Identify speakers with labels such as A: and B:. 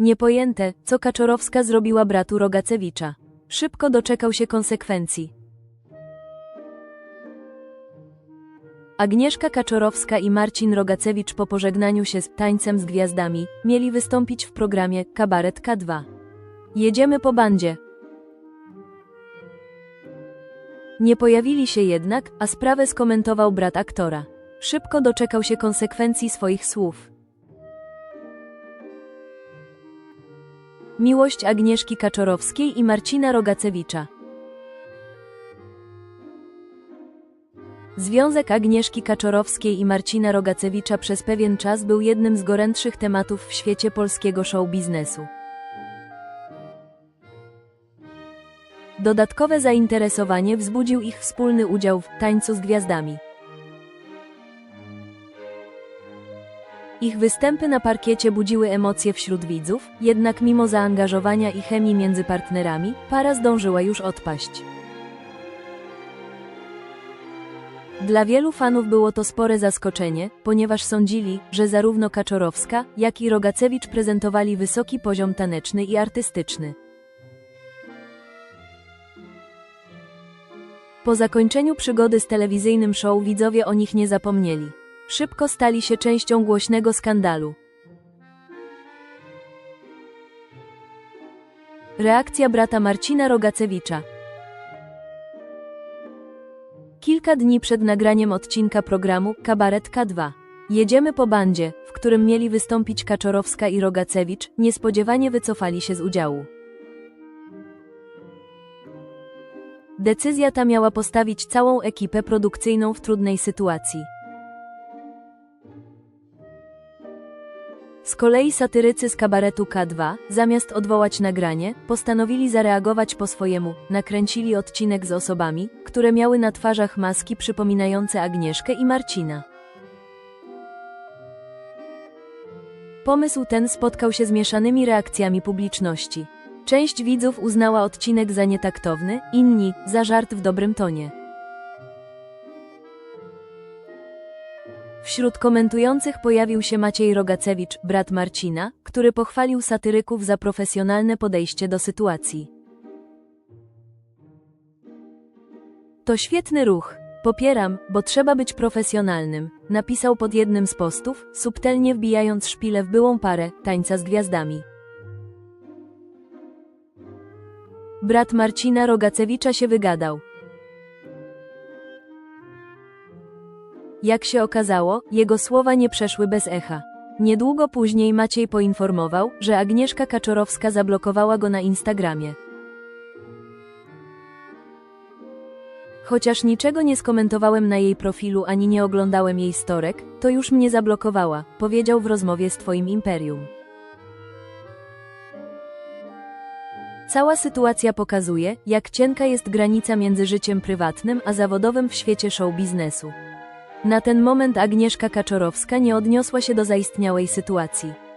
A: Niepojęte, co Kaczorowska zrobiła bratu Rogacewicza. Szybko doczekał się konsekwencji. Agnieszka Kaczorowska i Marcin Rogacewicz po pożegnaniu się z Tańcem z Gwiazdami mieli wystąpić w programie Kabaret K2. Jedziemy po bandzie. Nie pojawili się jednak, a sprawę skomentował brat aktora. Szybko doczekał się konsekwencji swoich słów. Miłość Agnieszki Kaczorowskiej i Marcina Rogacewicza. Związek Agnieszki Kaczorowskiej i Marcina Rogacewicza przez pewien czas był jednym z gorętszych tematów w świecie polskiego show biznesu. Dodatkowe zainteresowanie wzbudził ich wspólny udział w Tańcu z Gwiazdami. Ich występy na parkiecie budziły emocje wśród widzów, jednak mimo zaangażowania i chemii między partnerami, para zdążyła już odpaść. Dla wielu fanów było to spore zaskoczenie, ponieważ sądzili, że zarówno Kaczorowska, jak i Rogacewicz prezentowali wysoki poziom taneczny i artystyczny. Po zakończeniu przygody z telewizyjnym show widzowie o nich nie zapomnieli. Szybko stali się częścią głośnego skandalu. Reakcja brata Marcina Rogacewicza. Kilka dni przed nagraniem odcinka programu Kabaret K2. Jedziemy po bandzie, w którym mieli wystąpić Kaczorowska i Rogacewicz, niespodziewanie wycofali się z udziału. Decyzja ta miała postawić całą ekipę produkcyjną w trudnej sytuacji. Z kolei satyrycy z kabaretu K2, zamiast odwołać nagranie, postanowili zareagować po swojemu, nakręcili odcinek z osobami, które miały na twarzach maski przypominające Agnieszkę i Marcina. Pomysł ten spotkał się z mieszanymi reakcjami publiczności. Część widzów uznała odcinek za nietaktowny, inni za żart w dobrym tonie. Wśród komentujących pojawił się Maciej Rogacewicz, brat Marcina, który pochwalił satyryków za profesjonalne podejście do sytuacji. To świetny ruch. Popieram, bo trzeba być profesjonalnym, napisał pod jednym z postów, subtelnie wbijając szpilę w byłą parę tańca z gwiazdami. Brat Marcina Rogacewicza się wygadał. Jak się okazało, jego słowa nie przeszły bez echa. Niedługo później Maciej poinformował, że Agnieszka Kaczorowska zablokowała go na Instagramie. Chociaż niczego nie skomentowałem na jej profilu ani nie oglądałem jej storek, to już mnie zablokowała, powiedział w rozmowie z Twoim Imperium. Cała sytuacja pokazuje, jak cienka jest granica między życiem prywatnym a zawodowym w świecie show biznesu. Na ten moment Agnieszka Kaczorowska nie odniosła się do zaistniałej sytuacji.